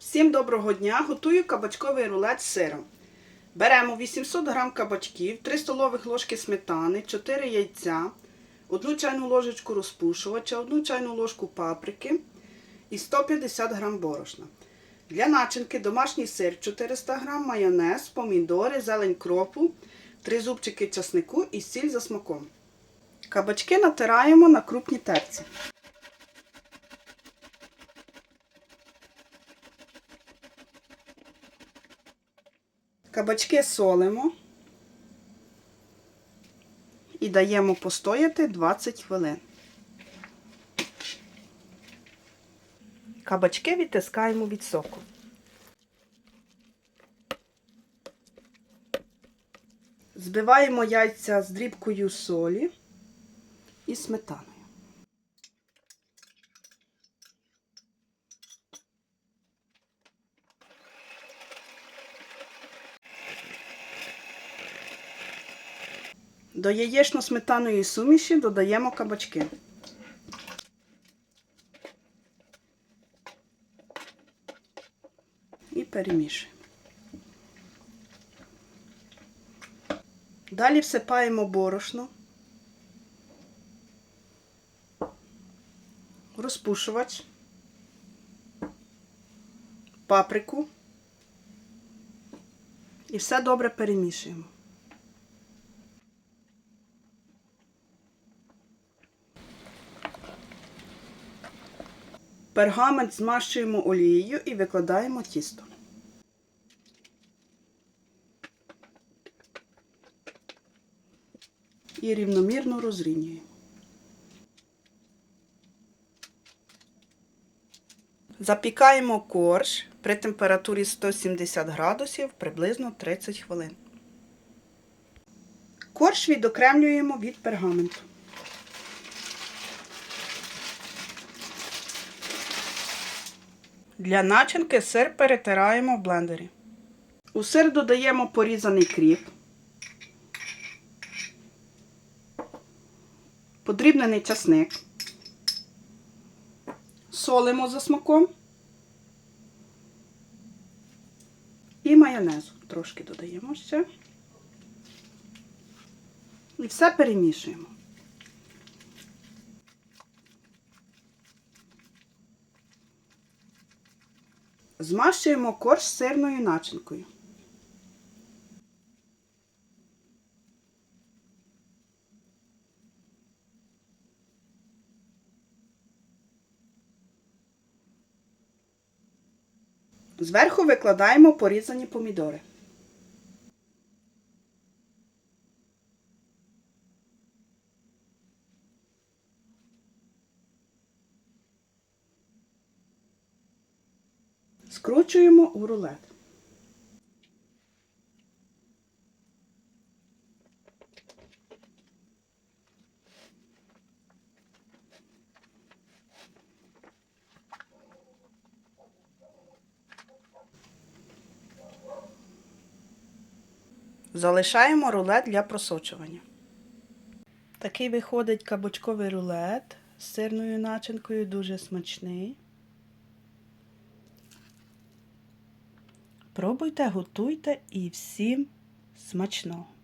Всім доброго дня! Готую кабачковий рулет з сиром. Беремо 800 г кабачків, 3 столових ложки сметани, 4 яйця, 1 чайну ложечку розпушувача, 1 чайну ложку паприки і 150 г борошна. Для начинки домашній сир 400 г, майонез, помідори, зелень кропу, 3 зубчики часнику і сіль за смаком. Кабачки натираємо на крупній терці. Кабачки солимо і даємо постояти 20 хвилин. Кабачки відтискаємо від соку. Збиваємо яйця з дрібкою солі і сметаною. До яєчно-сметаної суміші додаємо кабачки. І перемішуємо. Далі всипаємо борошно, розпушувач, паприку і все добре перемішуємо. Пергамент змащуємо олією і викладаємо тісто. І рівномірно розрівнюємо. Запікаємо корж при температурі 170 градусів приблизно 30 хвилин. Корж відокремлюємо від пергаменту. Для начинки сир перетираємо в блендері. У сир додаємо порізаний кріп, подрібнений часник, солимо за смаком і майонезу трошки додаємо ще. І все перемішуємо. Змащуємо корж сирною начинкою. Зверху викладаємо порізані помідори. Скручуємо у рулет. Залишаємо рулет для просочування. Такий виходить кабачковий рулет з сирною начинкою, дуже смачний. Пробуйте, готуйте і всім смачного!